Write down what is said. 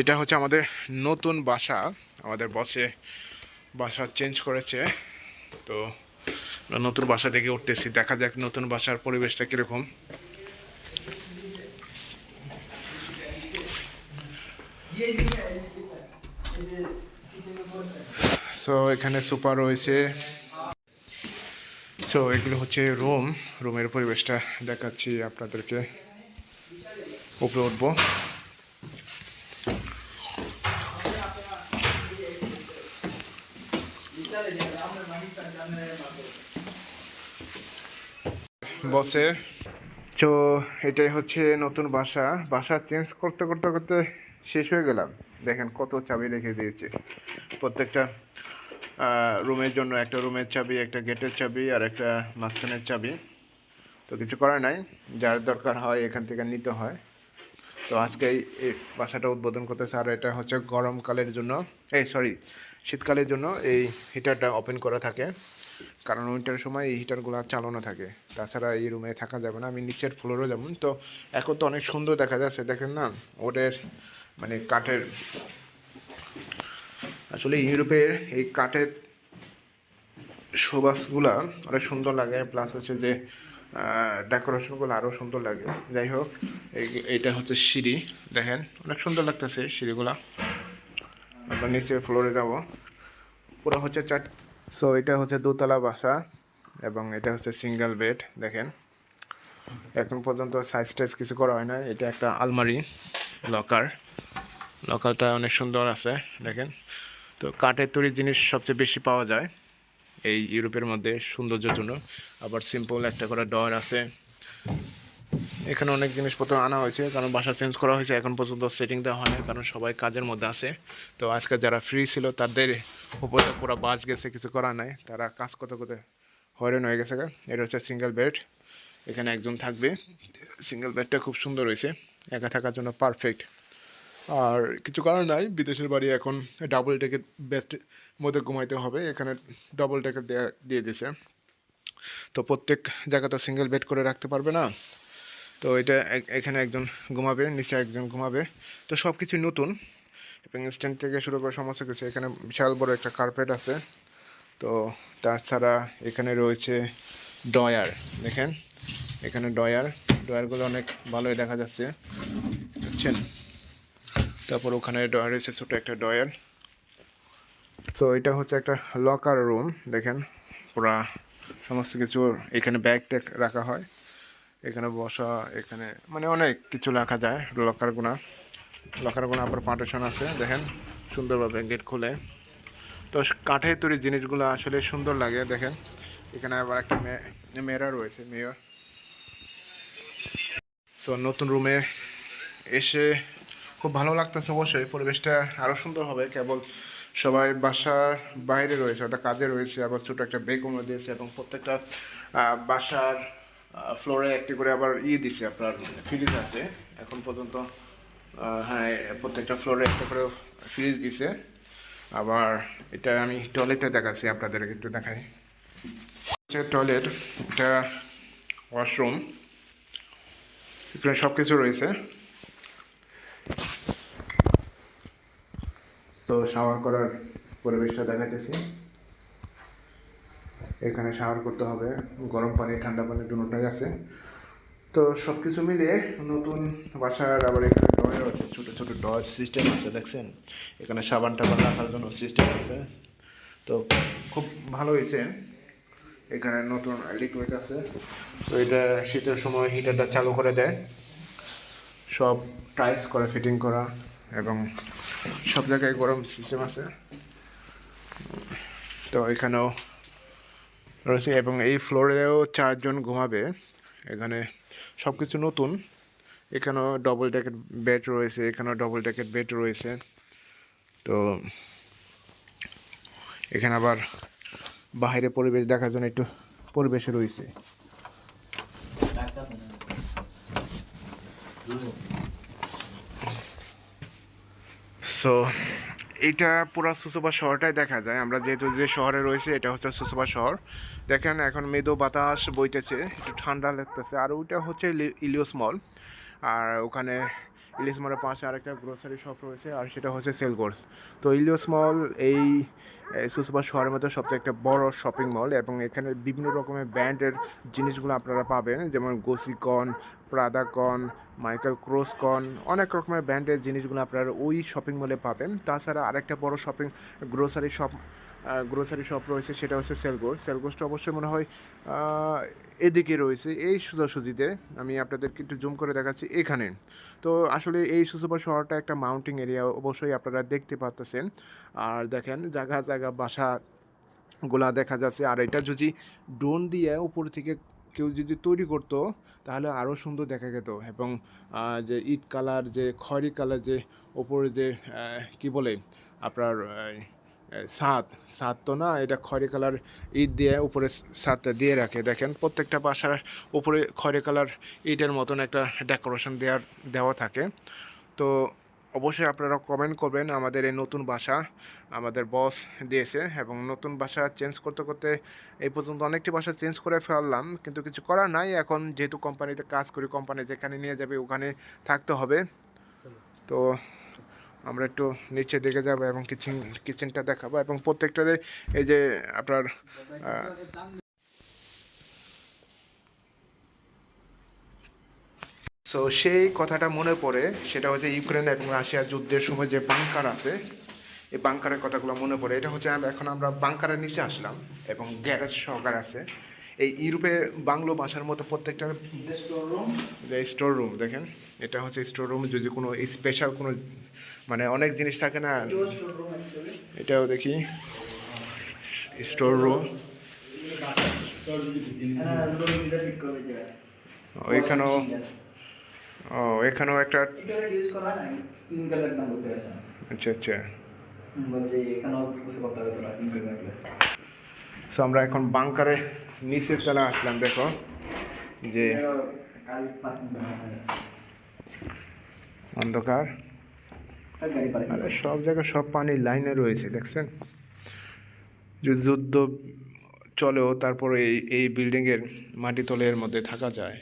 এটা হচ্ছে আমাদের নতুন বাসা। আমাদের বসে বাসা চেঞ্জ করেছে। তো নতুন বাসা থেকে উঠতেছি। দেখা যাক নতুন বাসার পরিবেশটা কীরকম। সো এখানে সুপার রয়েছে। সো এগুলো হচ্ছে রুম রুমের পরিবেশটা দেখাচ্ছি আপনাদেরকে। উপরে উঠবো। বসে। তো এটাই হচ্ছে নতুন বাসা। বাসা চেঞ্জ করতে করতে করতে শেষ হয়ে গেলাম। দেখেন কত চাবি রেখে দিয়েছে। প্রত্যেকটা রুমের জন্য একটা রুমের চাবি, একটা গেটের চাবি আর একটা মাঝখানের চাবি। তো কিছু করার নাই। যার দরকার হয় এখান থেকে নিতে হয়। তো আজকে এই বাসাটা উদ্বোধন করতেছে আর এটা হচ্ছে গরমকালের জন্য, এই সরি শীতকালের জন্য এই হিটারটা ওপেন করা থাকে। কারণ উইন্টারের সময় এই হিটারগুলো চালানো থাকে। তাছাড়া এই রুমে থাকা যাবে না, আমি নিচের ফ্লোরও যেমন তো এখন তো অনেক সুন্দর দেখা যাচ্ছে, দেখেন না? ওদের মানে কাঠের, আসলে ইউরোপের এই কাঠের সুবাসগুলা অনেক সুন্দর লাগে প্লাস হচ্ছে যে ডেকোরেশনগুলো আরও সুন্দর লাগে। যাই হোক, এই- এইটা হচ্ছে সিঁড়ি, দেখেন? অনেক সুন্দর লাগতেছে সিঁড়িগুলা। আমরা নিচে ফ্লোরে যাব। পুরো হচ্ছে চার সো এটা হচ্ছে দোতলা বাসা এবং এটা হচ্ছে সিঙ্গেল বেড দেখেন। এখন পর্যন্ত সাইজ টাইজ কিছু করা হয় না এটা একটা আলমারি লকার লকারটা অনেক সুন্দর আছে, দেখেন। তো কাঠের তৈরি জিনিস সবচেয়ে বেশি পাওয়া যায় এই ইউরোপের মধ্যে সৌন্দর্যের জন্য। আবার সিম্পল একটা করে ডর আছে। এখানে অনেক জিনিসপত্র আনা হয়েছে, কারণ বাসা চেঞ্জ করা হয়েছে, এখন পর্যন্ত সেটিং দেওয়া হয়নি, কারণ সবাই কাজের মধ্যে আছে। তো আজকে যারা ফ্রি ছিল, তাদের উপরে পুরো বাস গেছে, কিছু করার নাই। তারা কাজ করতে করতে হয়রান হয়ে গেছে এটা হচ্ছে সিঙ্গেল বেড এখানে একজন থাকবে। সিঙ্গেল বেডটা খুব সুন্দর হয়েছে। একা থাকার জন্য পারফেক্ট আর কিছু কারণ নাই। বিদেশের বাড়ি এখন ডাবল ডেকের বেড মধ্যে ঘুমাইতে হবে। এখানে ডবল দেয়া, দিয়ে দিয়েছে। তো প্রত্যেক জায়গা তো সিঙ্গেল বেড করে রাখতে পারবে না। তো এটা এখানে একজন ঘুমাবে, নিচে একজন ঘুমাবে। তো সব কিছু নতুন। এবং স্ট্যান্ড থেকে শুরু করে সমস্ত কিছু। এখানে বিশাল বড় একটা কার্পেট আছে। তো তাছাড়া এখানে রয়েছে ডয়ার দেখেন, এখানে ডয়ার ডয়ারগুলো অনেক ভালোই দেখা যাচ্ছে। দেখছেন তারপর ওখানে ডয়ার রয়েছে, ছোটো একটা ডয়ার তো এটা হচ্ছে একটা লকার রুম দেখেন, পুরা সমস্ত কিছু এখানে ব্যাগ ট্যাগ রাখা হয়। এখানে বসা, এখানে মানে অনেক কিছু রাখা যায় লকারগুনা লকারগুনা আবার পার্টিশন আছে, দেখেন, সুন্দরভাবে গেট খুলে। তো কাঠের তৈরি জিনিসগুলো আসলে সুন্দর লাগে, দেখেন। এখানে আবার একটা মেয়ে মেয়েরা রয়েছে মেয়র সো নতুন রুমে এসে খুব ভালো লাগতেছে অবশ্যই, পরিবেশটা আরও সুন্দর হবে। কেবল সবাই বাসার বাইরে রয়েছে, অর্থাৎ কাজে রয়েছে, আবার ছোটো একটা বেগমও দিয়েছে, এবং প্রত্যেকটা বাসার ফ্লোরে একটি করে আবার ই দিছে, আপনার ফ্রিজ আছে। এখন পর্যন্ত হ্যাঁ প্রত্যেকটা ফ্লোরে একটা করে ফ্রিজ দিছে। আবার এটা আমি টয়লেটটা দেখাচ্ছি আপনাদের, একটু দেখাই। টয়লেট এটা ওয়াশরুম এখানে সব কিছু রয়েছে। তো শাওয়ার করার পরিবেশটা দেখাইতেছি। এখানে শাওয়ার করতে হবে, গরম পানি, ঠান্ডা পানি দুটোটাই আছে। তো সব কিছু মিলিয়ে নতুন বাসার আবার এখানে ডয়ের আছে, ছোটো ছোটো ডয়ের সিস্টেম আছে, দেখছেন? এখানে সাবান টাবান রাখার জন্য সিস্টেম আছে। তো খুব ভালো হয়েছে। এখানে নতুন লিকুইড আছে। তো এটা শীতের সময় হিটারটা চালু করে দেয়। সব টাইস করে ফিটিং করা এবং সব জায়গায় গরম সিস্টেম আছে। তো এখানেও রয়েছে এবং এই ফ্লোরেও চারজন ঘুমাবে। এখানে সব কিছু নতুন। এখানেও ডবল ডেকেট বেড রয়েছে, এখানেও ডবল ডেকেট বেড রয়েছে। তো এখানে আবার বাইরে পরিবেশ দেখার জন্য একটু পরিবেশে রয়েছে। সো এটা পুরো সুসুবা শহরটাই দেখা যায়। আমরা যেহেতু যে শহরে রয়েছে, এটা হচ্ছে সুসুবা শহর। দেখেন, এখন মৃদু বাতাস বইতেছে, একটু ঠান্ডা লাগতেছে। আর ওইটা হচ্ছে ইলিওস মল। আর ওখানে ইলিশ মলের পাশে আরেকটা গ্রোসারি শপ রয়েছে, আর সেটা হচ্ছে সেলগোর্স তো ইলিয়স মল এই সুসুবা শহরের মধ্যে সবচেয়ে একটা বড় শপিং মল এবং এখানে বিভিন্ন রকমের ব্র্যান্ডের জিনিসগুলো আপনারা পাবেন, যেমন গোসিকন প্রাদাকন মাইকেল ক্রোসকন অনেক রকমের ব্র্যান্ডের জিনিসগুলো আপনারা ওই শপিং মলে পাবেন। তাছাড়া আরেকটা বড় shopping grocery shop grocery shop রয়েছে, সেটা হচ্ছে সেলগোস সেলগোসটা অবশ্যই মনে হয় এদিকে রয়েছে। এই সোজাসুজিতে আমি আপনাদেরকে একটু জুম করে দেখাচ্ছি এখানে। তো আসলে এই সুসুপার শহরটা একটা মাউন্টেন এরিয়া অবশ্যই আপনারা দেখতে পাচ্ছেন আর দেখেন, জায়গা জায়গা, বাসা গোলা দেখা যাচ্ছে। আর এটা যদি ড্রোন দিয়ে উপর থেকে কেউ যদি তৈরি করতো, তাহলে আরও সুন্দর দেখা যেত। এবং যে ইট কালার, যে খয়রি কালার, যে ওপরে যে কি বলে, আপনার ছাদ ছাদ তো না, এটা খয়রি কালার ইট দিয়ে উপরে ছাদটা দিয়ে রাখে। দেখেন, প্রত্যেকটা বাসার উপরে খয়রি কালার ইটের মতন একটা ডেকোরেশন দেওয়ার, দেওয়া থাকে। তো অবশ্যই আপনারা কমেন্ট করবেন, আমাদের এই নতুন বাসা আমাদের বস দিয়েছে এবং নতুন বাসা চেঞ্জ করতে করতে এই পর্যন্ত অনেকটি বাসা চেঞ্জ করে ফেললাম, কিন্তু কিছু করার নাই। এখন যেহেতু কোম্পানিতে কাজ করি কোম্পানি যেখানে নিয়ে যাবে ওখানে থাকতে হবে। তো আমরা একটু নিচে দেখে যাব এবং কিচেন কিচেনটা দেখাবো এবং প্রত্যেকটারে এই যে আপনার সো সেই কথাটা মনে পড়ে সেটা হচ্ছে ইউক্রেন এবং রাশিয়ার যুদ্ধের সময় যে বাংকার আছে এই বাংকারের কথাগুলো মনে পড়ে। এটা হচ্ছে এখন আমরা বাংকারের নিচে আসলাম এবং গ্যারেজ সহকার আছে। এই ইউরোপে বাংলো ভাষার মতো প্রত্যেকটার যে স্টোর রুম দেখেন। এটা হচ্ছে স্টোর রুম যদি কোনো স্পেশাল কোনো মানে অনেক জিনিস থাকে না। এটাও দেখি। স্টোর রুম এখানেও। ও এখানেও একটা আচ্ছা আচ্ছা। সো আমরা এখন বাংকারে নিচের তলা আসলাম দেখো। যে অন্ধকার। সব জায়গায় সব পানির লাইনে রয়েছে দেখছেন? যে যুদ্ধ চলেও তারপরে এই এই বিল্ডিংয়ের মাটি তলের মধ্যে থাকা যায়